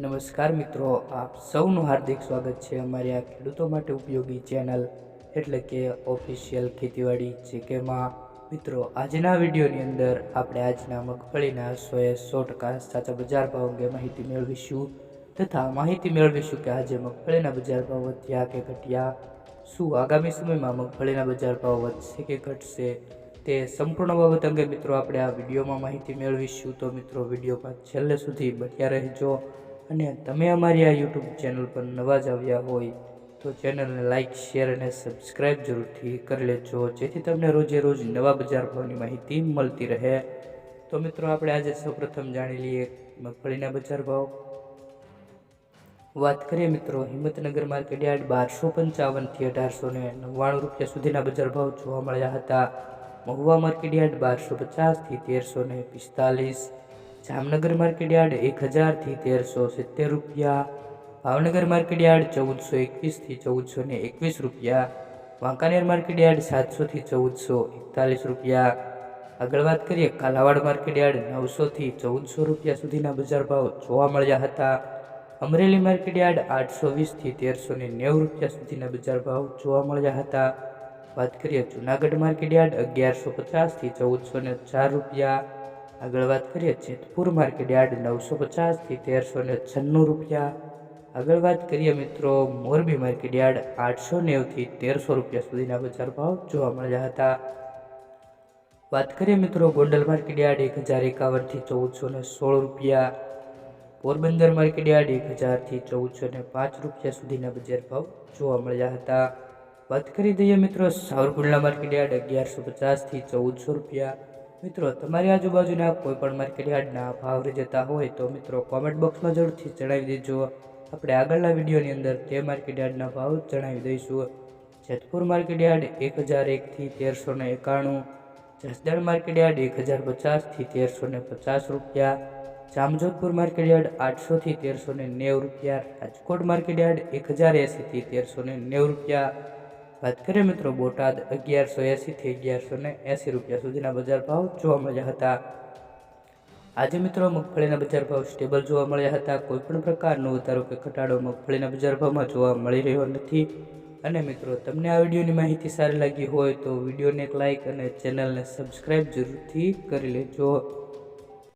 નમસ્કાર મિત્રો, આપ સૌનું હાર્દિક સ્વાગત છે અમારી આ ખેડૂતો માટે ઉપયોગી ચેનલ એટલે કે ઓફિશિયલ ખેતીવાડી જેકેમાં. મિત્રો, આજના વિડીયોની અંદર આપણે આજના મગફળીના સોએ સો ટકા સાચા બજાર ભાવ અંગે માહિતી મેળવીશું તથા માહિતી મેળવીશું કે આજે મગફળીના બજાર ભાવ વધ્યા કે ઘટ્યા, શું આગામી સમયમાં મગફળીના બજાર ભાવ વધશે કે ઘટશે તે સંપૂર્ણ બાબત અંગે મિત્રો આપણે આ વિડીયોમાં માહિતી મેળવીશું. તો મિત્રો વિડીયોમાં છેલ્લે સુધી બન્યા રહેજો. અને તમે અમારી આ યુટ્યુબ ચેનલ પર નવા જ આવ્યા હોય તો ચેનલને લાઇક શેર અને સબસ્ક્રાઈબ જરૂરથી કરી લેજો. જેથી તમને રોજે રોજ નવા બજાર ભાવની માહિતી મળતી રહે. તો મિત્રો, આપણે આજે સૌપ્રથમ જાણી લઈએ મગફળીના બજાર ભાવ. વાત કરીએ મિત્રો, હિંમતનગર માર્કેટ યાર્ડ બારસો પંચાવનથી અઢારસો ને નવ્વાણું રૂપિયા સુધીના બજાર ભાવ જોવા મળ્યા હતા. મહુવા માર્કેટ યાર્ડ બારસો પચાસથી તેરસો ને પિસ્તાલીસ. જામનગર માર્કેટ યાર્ડ એક હજારથી તેરસો સિત્તેર રૂપિયા. ભાવનગર માર્કેટ યાર્ડ ચૌદસો એકવીસથી ચૌદસો ને એકવીસ રૂપિયા. વાંકાનેર માર્કેટ યાર્ડ સાતસોથી ચૌદસો એકતાલીસ રૂપિયા. આગળ વાત કરીએ, કાલાવાડ માર્કેટ યાર્ડ નવસોથી ચૌદસો રૂપિયા સુધીના બજાર ભાવ જોવા મળ્યા હતા. અમરેલી માર્કેટ યાર્ડ આઠસો વીસથી તેરસો ને નેવું રૂપિયા સુધીના બજાર ભાવ જોવા મળ્યા હતા. વાત કરીએ, જુનાગઢ માર્કેટ યાર્ડ અગિયારસો પચાસથી ચૌદસો ને ચાર રૂપિયા. આગળ વાત કરીએ જેતપુર માર્કેટ યાર્ડ નવસો પચાસથી તેરસો ને છન્નું રૂપિયા. આગળ વાત કરીએ મિત્રો મોરબી માર્કેટ યાર્ડ આઠસો નેવથી તેરસો રૂપિયા સુધીના બજાર ભાવ જોવા મળ્યા હતા. વાત કરીએ મિત્રો ગોંડલ માર્કેટ યાર્ડ એક હજાર એકાવનથી ચૌદસો ને સોળ રૂપિયા. પોરબંદર માર્કેટ યાર્ડ એક હજારથી ચૌદસો ને પાંચ રૂપિયા સુધીના બજાર ભાવ જોવા મળ્યા હતા. વાત કરી દઈએ મિત્રો સાવરકુંડલા માર્કેટ યાર્ડ અગિયારસો પચાસથી ચૌદસો રૂપિયા. મિત્રો, તમારી આજુબાજુના કોઈ પણ માર્કેટ યાર્ડના ભાવ જતા હોય તો મિત્રો કોમેન્ટ બોક્સમાં જરૂરથી જણાવી દેજો. આપણે આગળના વિડીયોની અંદર તે માર્કેટ યાર્ડના ભાવ જણાવી દઈશું. જેતપુર માર્કેટ યાર્ડ એક હજાર એકથી તેરસો ને એકાણું, જસદણ માર્કેટ યાર્ડ એક હજાર પચાસથી તેરસો ને પચાસ રૂપિયા, જામજોધપુર માર્કેટ યાર્ડ આઠસોથી તેરસો ને નેવું રૂપિયા, રાજકોટ માર્કેટ યાર્ડ એક હજાર એંસીથી તેરસો ને નેવું રૂપિયા વાત કરીએ મિત્રો, બોટાદ અગિયારસો એંસીથી અગિયારસો ને એંસી રૂપિયા સુધીના બજાર ભાવ જોવા મળ્યા હતા. આજે મિત્રો મગફળીના બજાર ભાવ સ્ટેબલ જોવા મળ્યા હતા. કોઈપણ પ્રકારનો વધારો કે ઘટાડો મગફળીના બજાર ભાવમાં જોવા મળી રહ્યો નથી. અને મિત્રો, તમને આ વિડીયોની માહિતી સારી લાગી હોય તો વિડીયોને એક લાઇક અને ચેનલને સબસ્ક્રાઈબ જરૂરથી કરી લેજો.